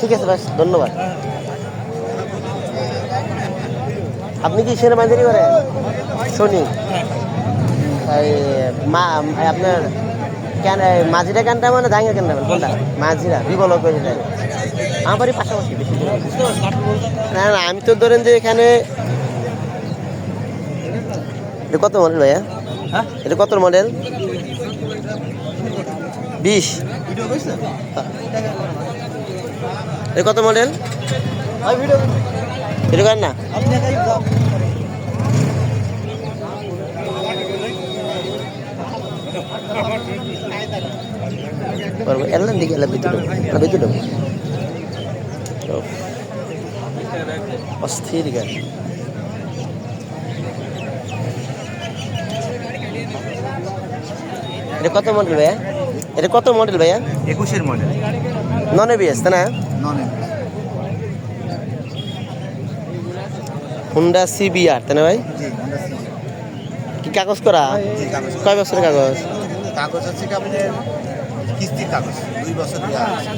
ঠিক আছে বাস ধন্যবাদ। আপনি কি সেরে মাঝারি করেন শনি মা আপনার কেন মাঝিরা কেনটা মানে দাঙ্গা কেনটা মানে কোনটা? মাঝিরা বিবল করে দেয় আমার বাড়ির পাশাপাশি না। না না আমি তো ধরেন যে এখানে এটা কত মডেল ভাইয়া? হ্যাঁ? এটা কত মডেল বিশ। এটা কত মডেল এটা করেন না পারব এলাম দিকে এলাম ভিতরে না ভিতরে অস্থির গাড়ি এটা কত মডেল ভাইয়া এটা কত মডেল ভাইয়া? একুশের মডেল নন এবিএস তাই না? নন হুন্ডা সিবিআর তাই না ভাই? কি কাগজ করা? কয় বছরের কাগজ? কাগজ আছে কিস্তির কাগজ দুই বছর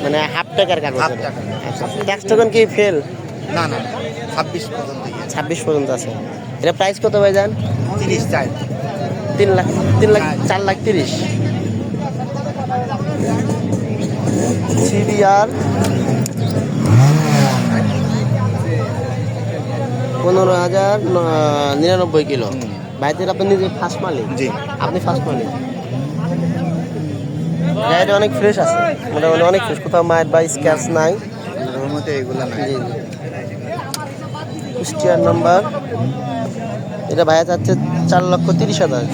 মানে হাফ টাকার কাগজ টাকা। আচ্ছা ট্যাক্স টোকেন কি ফেল না না ছাব্বিশ পর্যন্ত। ছাব্বিশ পর্যন্ত আছে। এটা প্রাইস কত ভাই যান তিরিশ চার তিন লাখ তিন লাখ চার লাখ তিরিশ। সিবিআর পনেরো হাজার নিরানব্বই কিলো। ভাইদের আপনি নিজে ফার্স্ট মালিক জি। আপনি ফার্স্ট মালিক গাড়িটা অনেক ফ্রেশ আছে মোটামুটি অনেক ফ্রেশ কোথাও মায়ের বা স্ক্যাচ নাই। এগুলো জি নাম্বার এটা ভাইয়া চাচ্ছে চার লক্ষ তিরিশ হাজার।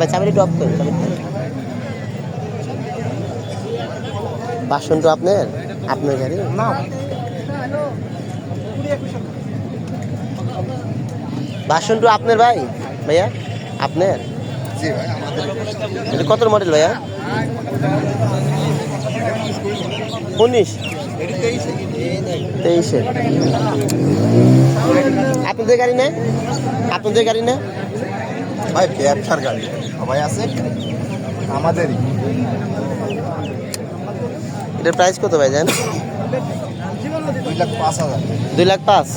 ভাই চাবিটা করুন বাসন তো আপনার? আপনার গাড়ি? না। বাসন তো আপনার ভাই? ভাইয়া আপনার? এটা কত মডেল ভাইয়া? উনিশ। তেইশের আপনাদের গাড়ি না আপনাদের গাড়ি না ভাই ব্যবসার গাড়ি। সবাই আছে? আমাদেরই। এটার প্রাইস কত ভাই জান দুই লাখ পাঁচ হাজার। দুই লাখ পাঁচ?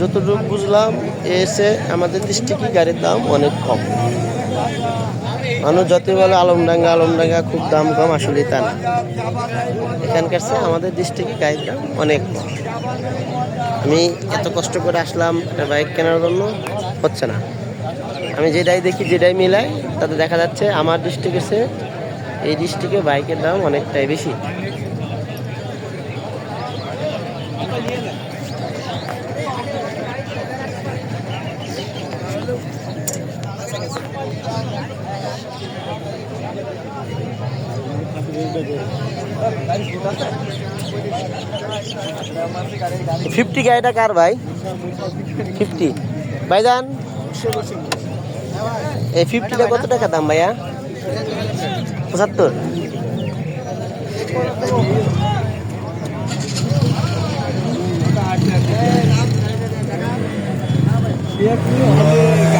যতটুকু বুঝলাম এসে আমাদের ডিস্ট্রিক্টে গাড়ির দাম অনেক কম। মানুষ যতই বলে আলমডাঙ্গা আলমডাঙ্গা খুব দাম কম আসলে তা না। এখানকার আমাদের ডিস্ট্রিক্টে গাড়ির দাম অনেক কম। আমি এত কষ্ট করে আসলাম একটা বাইক কেনার জন্য, হচ্ছে না। আমি যেটাই দেখি যেটাই মিলাই, তাতে দেখা যাচ্ছে আমার ডিস্ট্রিক্টের চেয়ে এই ডিস্ট্রিক্টে বাইকের দাম অনেকটাই বেশি। ফিফটি গাড়িটা কার ভাই? ফিফটি। ভাইজান? এই ফিফটিটা কত টাকা দাম ভাইয়া? পঁচাত্তর।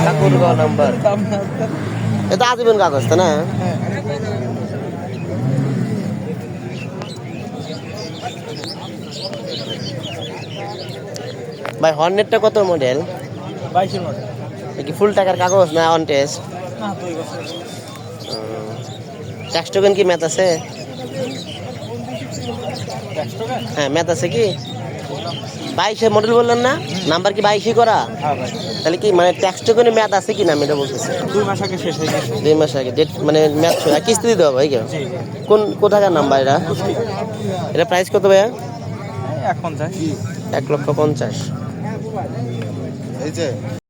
ঠাকুরগাঁও নাম্বার। এটা আজীবন কাগজ না? ভাই হর্নেটটা কত মডেল বাইশের মডেল কি ফুল টাকার কাগজ না অন টেস্ট ট্যাক্স টোকেন কি ম্যাথ আছে? হ্যাঁ ম্যাথ আছে কি? বাইশে মডেল বললেন না? নাম্বার কি বাইশে করা? হ্যাঁ তাহলে কি মানে ট্যাক্স টোকেনে ম্যাথ আছে কি না আমি এটা বলতেছি? দুই মাস আগে শেষ হয়ে গেছে। দুই মাস আগে ডেট মানে ম্যাথ কিস্তি দিতে হবে ভাই কেন কোথাকার নাম্বার এটা এটা প্রাইস কত ভাইয়া? এখন যাই এক লক্ষ পঞ্চাশ। এই যে